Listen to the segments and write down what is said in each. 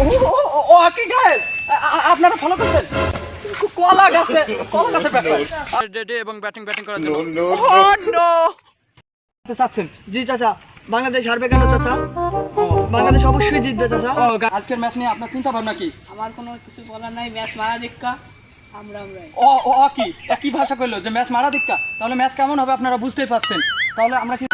ও কি গায়ে আপনারা ফলো করছেন? কলা গাছে কলা গাছে রেডি এবং ব্যাটিং ব্যাটিং করার জন্য। ও নো চাচ্ছেন? জি চাচা। বাংলাদেশ হারবে কেন চাচা? বাংলাদেশ অবশ্যই জিতবে চাচা। ও আজকের ম্যাচ নিয়ে আপনার চিন্তা ভাবনা কি? আমার কোনো কিছু বলার নাই ম্যাচ মারা দেখা আমরা ও ও কি? এ কি ভাষা কইলো? যে ম্যাচ মারা দিক্কা তাহলে ম্যাচ কেমন হবে আপনারা বুঝতেই পাচ্ছেন তাহলে আমরা কি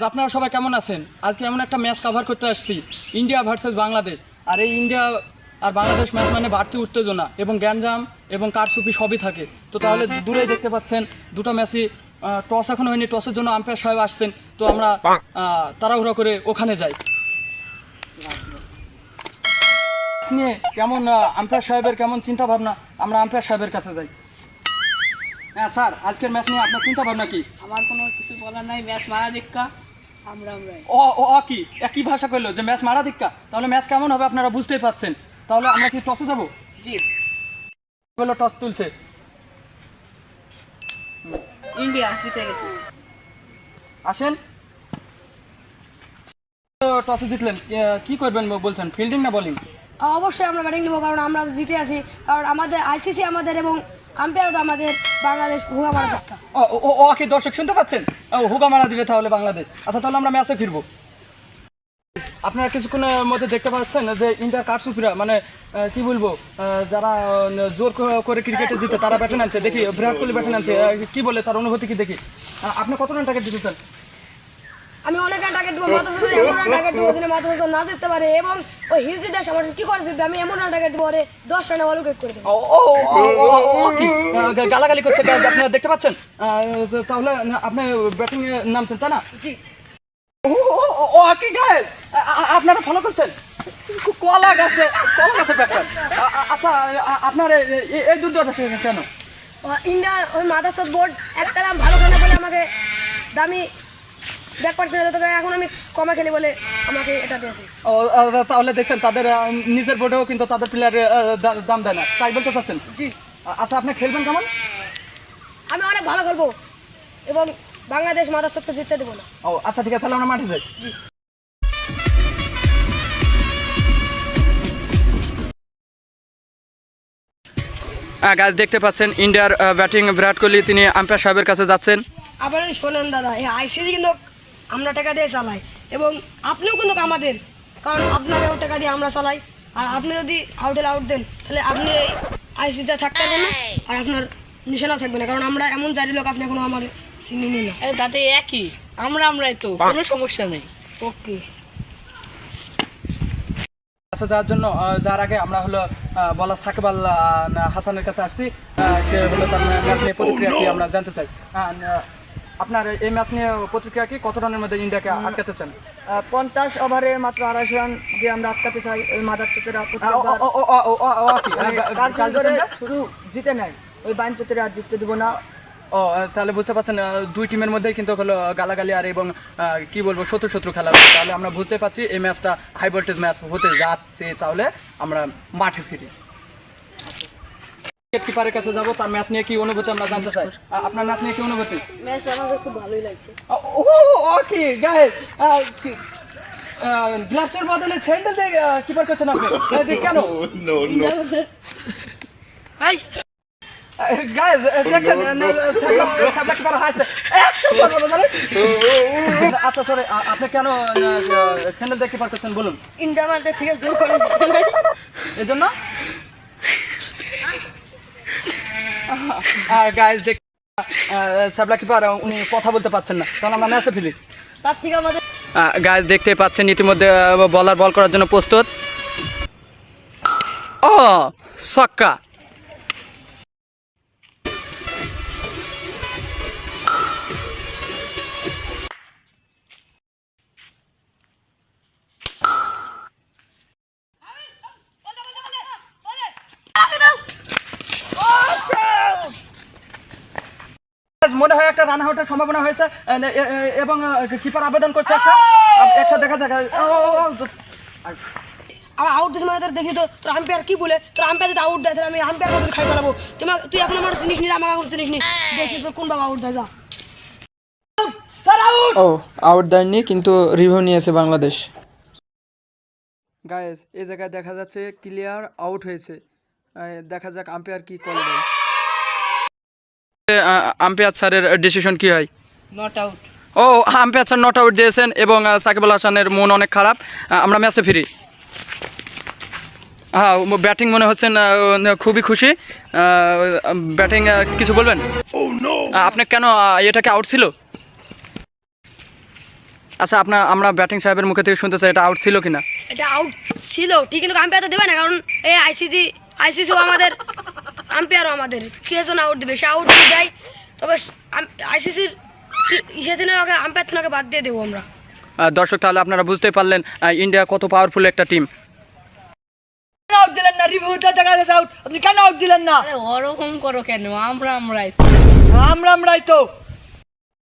আপনারা সবাই কেমন আছেন? আজকে এমন একটা ম্যাচ কভার করতে আসছি ইন্ডিয়া ভার্সেস বাংলাদেশ। আর এই ইন্ডিয়া আর বাংলাদেশ ম্যাচ মানে বাড়তি উত্তেজনা এবং গ্যাঞ্জাম এবং কারসুপি সবই থাকে। তো তাহলে দূরে দেখতে পাচ্ছেন দুটো ম্যাচই টস এখন হয়নি টসের জন্য আম্পায়ার সাহেব আসছেন। তো আমরা আহ, তাড়াহুড়ো করে ওখানে যাই। নিয়ে কেমন আম্পায়ার সাহেবের কেমন চিন্তা ভাবনা আমরা আম্পায়ার সাহেবের কাছে যাই। হ্যাঁ স্যার আজকের ম্যাচ নিয়ে আপনার চিন্তা ভাবনা কি? আমার কোনো কিছু বলার নাই ম্যাচ মারা দেখা কি এ কি? ভাষা কইলো যে ম্যাচ মারা দিক্কা তাহলে ম্যাচ কেমন হবে আপনারা বুঝতেই পাচ্ছেন। তাহলে আমরা কি টসে যাব? জি। বলল টস তুলছে। ইন্ডিয়া জিতে গেছে। আসেন। টসে জিতলেন। কি করবেন বলছেন? ফিল্ডিং না বোলিং? অবশ্যই আমরা ব্যাটিং দেবো কারণ আমরা জিতে আছি। কারণ আমাদের আইসিসি আমাদের এবং আম্পায়ার তো আমাদের বাংলাদেশ ভুগা মারা ও ও- ও ও দর্শক শুনতে পাচ্ছেন? ও, হুগা মারা দিবে তাহলে বাংলাদেশ। আচ্ছা তাহলে আমরা ম্যাচে ফিরবো। আপনারা কিছুক্ষণের মধ্যে দেখতে পাচ্ছেন যে ইন্ডিয়ার কারসুফিরা মানে কি বলব যারা জোর করে ক্রিকেটে জিতে, তারা ব্যাটে নামছে। দেখি, বিরাট কোহলি ব্যাটে নামছে। কি বলে তার অনুভূতি কি দেখি? আপনি কত রান টার্গেট জিতেছেন? আমি অনেক রান টার্গেট দেবো মাথা এমন রান টার্গেট দেবো যিনি মাথা না জিততে পারে এবং ওই হিজড়ি দেশ আমার কি করে জিতবে আমি এমন রান টার্গেট দেবো ওরে দশ রানে বল উইকেট করে দেবো ও গালাগালি করছে guys, আপনারা দেখতে পাচ্ছেন তাহলে আপনি ব্যাটিং এ নামছেন তাই না জি ও কি গায়ে আপনারা ফলো করছেন কলা গাছে কলা গাছে ব্যাপার আচ্ছা আপনার এই দুর্দশা কেন ইন্ডিয়ার ওই মাদারসব বোর্ড একটা ভালো খেলে বলে আমাকে দামি ব্যাকপার্ট কিনে দিতে এখন আমি কমা খেলি বলে আমাকে এটা দিয়েছে। ও, তাহলে দেখছেন তাদের নিজের বোর্ডেও কিন্তু তাদের প্লেয়ারের দাম দেয় না। তাই বলতে চাচ্ছেন? জি। আচ্ছা আপনি খেলবেন কেমন? আমি অনেক ভালো খেলব এবং বাংলাদেশ মাদারসবকে জিততে দেবো না। ও আচ্ছা ঠিক আছে তাহলে আমরা মাঠে যাই। গাছ দেখতে পাচ্ছেন ইন্ডিয়ার ব্যাটিং বিরাট কোহলি তিনি আম্পায়ার সাহেবের কাছে যাচ্ছেন। আবার শোনেন দাদা এই আইসিসি কিন্তু আমরা টাকা দিয়ে চালাই। এবং আপনিও কিন্তু আমাদের কারণ আপনাকেও টাকা দিয়ে আমরা চালাই। আর আপনি যদি আউটের আউট দেন তাহলে আপনি এই আইসিসিতে থাকতে পারবেন না আর আপনার নিশানা থাকবে না। কারণ আমরা এমন জারি লোক আপনি এখনও আমার চিনি না। তাতে একই। আমরা আমরাই তো কোনো সমস্যা নেই। ওকে। কাছে যাওয়ার জন্য যার আগে আমরা হলো বলা সাকিব আল না- হাসানের কাছে আসছি। সে হলো তার ম্যাচ নিয়ে প্রতিক্রিয়া কি আমরা জানতে চাই? আপনার এই ম্যাচ নিয়ে প্রতিক্রিয়া কি? কত রানের মধ্যে ইন্ডিয়াকে আটকাতে চান? পঞ্চাশ ওভারে মাত্র আড়াইশো রান যে আমরা আটকাতে চাই। ওই মাদার চোতেরা আহ, ও- ও- ও- ও- ও- ও- ও কি? আহ, গা- কার গাল করে দিচ্ছেন না? শুধু জিতে নেয়। ওই বাইন চোতেরা আর জিততে দিব না। ও তাহলে বুঝতে পারছেন দুই টিমের মধ্যেই কিন্তু হলো গালাগালি আর এবং কি বলব শত্রু শত্রু খেলা। তাহলে আমরা বুঝতে পারছি এই ম্যাচটা হাই ভোল্টেজ ম্যাচ হতে যাচ্ছে তাহলে আমরা মাঠে ফিরি। কিপারের কাছে যাব তার ম্যাচ নিয়ে কি অনুভূতি আমরা জানতে চাই? আপনার ম্যাচ নিয়ে কি অনুভূতি? ম্যাচ আমাদের খুব ভালোই লাগছে। ও ও কি গায়ে গ্লাভসের বদলে স্যান্ডেল দিয়ে কিপার করছেন আপনি? এ, দেখ কেন? গাইজ দেখছেন সাবলা কিপার হাসছে আচ্ছা সরি আপনি কেন স্যান্ডেল দিয়ে কিপার করছেন বলুন। ইন্ডিয়া আমাদের থেকে জোর করে জিতে নেয়। এই জন্য গাইজ দেখ সাবলা কিপার উনি কথা বলতে পারছেন না। কারণ আমরা ম্যাচে ফেলি তার থেকে আমাদের গাইজ দেখতে পাচ্ছেন ইতিমধ্যে বলার বল করার জন্য প্রস্তুত। ও সক্কা মনে হয় একটা রান আউটের সম্ভাবনা হয়েছে এবং কিপার আবেদন করছে একটা। একসাথে দেখা যাক ও, আউট দিস মানে দেখি তো তোর আম্পায়ার কি বলে? তোর আম্পায়ার যদি আউট দেয় তাহলে আমি আম্পায়ার কাছে খাই পালাবো তোমার তুই এখন আমার চিনিস নি আমাকে এখন চিনিস নি দেখি তোর কোন বাবা আউট দেয় যা। ও আউট দেয়নি কিন্তু রিভিউ নিয়েছে বাংলাদেশ। গায়েস এই জায়গায় দেখা যাচ্ছে ক্লিয়ার আউট হয়েছে। দেখা যাক আম্পায়ার কি কল দেয়। আম্পায়ার স্যারের ডিসিশন কি হয়? নট আউট ও আম্পায়ার স্যার নট আউট দিয়েছেন এবং সাকিব আল হাসানের মন অনেক খারাপ। আমরা ম্যাচে ফিরি। হ্যাঁ ব্যাটিং মনে হচ্ছেন খুবই খুশি। ব্যাটিং কিছু বলবেন? আহ, আপনি কেন এটাকে আউট ছিল? আচ্ছা আপনার আমরা ব্যাটিং সাহেবের মুখে থেকে শুনতে চাই এটা আউট ছিল কিনা? এটা আউট ছিল ঠিক কিন্তু আম্পায়ার তো দেবে না কারণ এই আইসিসি আইসিসিও আমাদের আম্পায়ারও আমাদের। ক্রিয়েশন আউট দেবে? সে আউট দিয়ে দেয়। তবে আইসিসির ইসে থেকে ওকে আম্পায়ার থেকে বাদ দিয়ে দেবো আমরা। দর্শক তাহলে আপনারা বুঝতে পারলেন ইন্ডিয়া কত পাওয়ারফুল একটা টিম আউট দিলেন না? রিভিউতে দেখা যাচ্ছে আউট আপনি কেন আউট দিলেন না? আরে ওরকম করো কেন? আমরা আমরাই। আমরা আমরাই তো।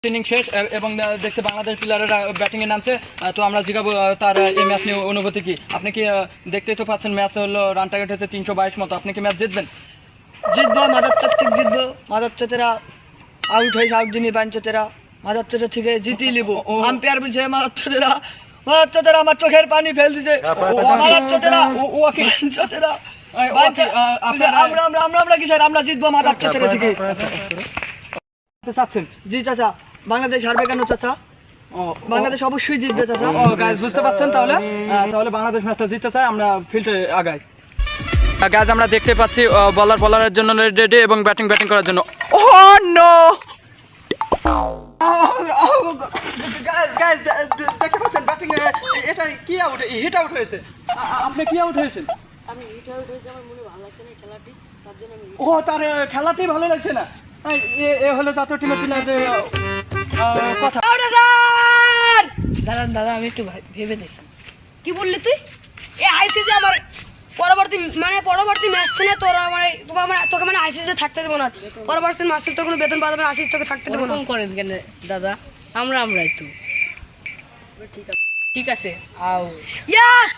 ইনিং শেষ এবং দেখছে বাংলাদেশ প্লেয়ারেরা ব্যাটিংয়ে নামছে। তো আমরা আহ, তার এই ম্যাচ নিয়ে অনুভূতি কি? আপনি কি দেখতেই তো পাচ্ছেন ম্যাচ হলো রান টার্গেট হচ্ছে তিনশো বাইশ মতো। আপনি কি ম্যাচ জিতবেন? জিতবো মাদার চোখ ঠিক জিতবো। মাদার চোতেরা আউট হয়েছে আউট দিনই বান চোতেরা মাদার চোতের থেকে জিতিয়ে নিব। আম্পায়ার বলছে মাদার চোতেরা মাদার চোতেরা আমার চোখের পানি ফেল দিছে। মাদার চোতেরা ও ও কি চোতেরা এই, ও কি, আহ, আপনারা- আমরা আমরা জিতবো মাদার চোতেরা থেকে চাচ্ছেন? জি চাচা। বাংলাদেশ হারবে কেন চাচা? বাংলাদেশ অবশ্যই জিতবে চাচা। ও গাইজ বুঝতে পাচ্ছেন তাহলে? তাহলে বাংলাদেশ ম্যাচটা জিততে চাই আমরা ফিল্ডে আগাই। গাইজ আমরা দেখতে পাচ্ছি বলার বলারের জন্য রেডি এবং ব্যাটিং ব্যাটিং করার জন্য। ও নো গাইস দেখতে পাচ্ছেন ব্যাটিং এটা কি আউট হিট আউট হয়েছে? আপনি কি আউট হয়েছেন? আমি এটা আউট হয়েছে আমার মনে ভালো লাগছে না খেলাটি তার জন্য আমি ও তার আহ, খেলাটাই ভালো লাগছে না? এ- এ হলো জাতীয় টিমের প্লেয়ারদের কথা। দাদা দাদা আমি একটু ভাই- ভেবে দেখি। কি বললি তুই? এই আইসিসি আমার পরবর্তী মানে পরবর্তী ম্যাচ থেকে তোর মানে তোমার মানে তোকে মানে আইসিসি থাকতে দেবো না। পরবর্তী ম্যাচে তোর কোনো বেতন পাবে না আইসিসি তোকে থাকতে দেবো না। করেন কেন দাদা? আমরা আমরাই তো। ঠিক আছে। আও। ইয়াস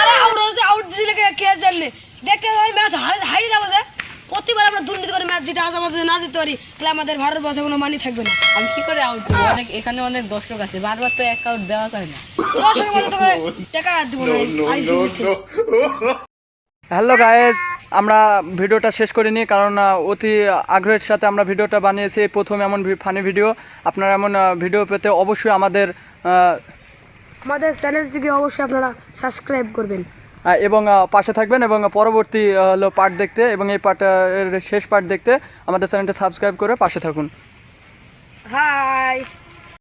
আরে আউট হয়েছে আউট দিলে কে দেখতে ম্যাচ হারি হারি যাব যে। প্রতিবার আমরা দুর্নীতি করে ম্যাচ জিতে আজ আমাদের না জিততে পারি তাহলে আমাদের ভারতবর্ষে কোনো মানি থাকবে না। আমি কি করে আউট দেবো? অনেক এখানে অনেক দর্শক আছে বারবার তো এক আউট দেওয়া যায় না। দর্শকের মধ্যে তোকে টাকা দিব না হ্যালো গায়েজ আমরা ভিডিওটা শেষ করিনি কারণ অতি আগ্রহের সাথে আমরা ভিডিওটা বানিয়েছি প্রথম এমন ফানি ভিডিও আপনারা এমন ভিডিও পেতে অবশ্যই আমাদের আহ, আমাদের চ্যানেলটিকে অবশ্যই আপনারা সাবস্ক্রাইব করবেন। এবং পাশে থাকবেন এবং পরবর্তী হলো পার্ট দেখতে এবং এই পার্টের শেষ পার্ট দেখতে আমাদের চ্যানেলটা সাবস্ক্রাইব করে পাশে থাকুন। হাই!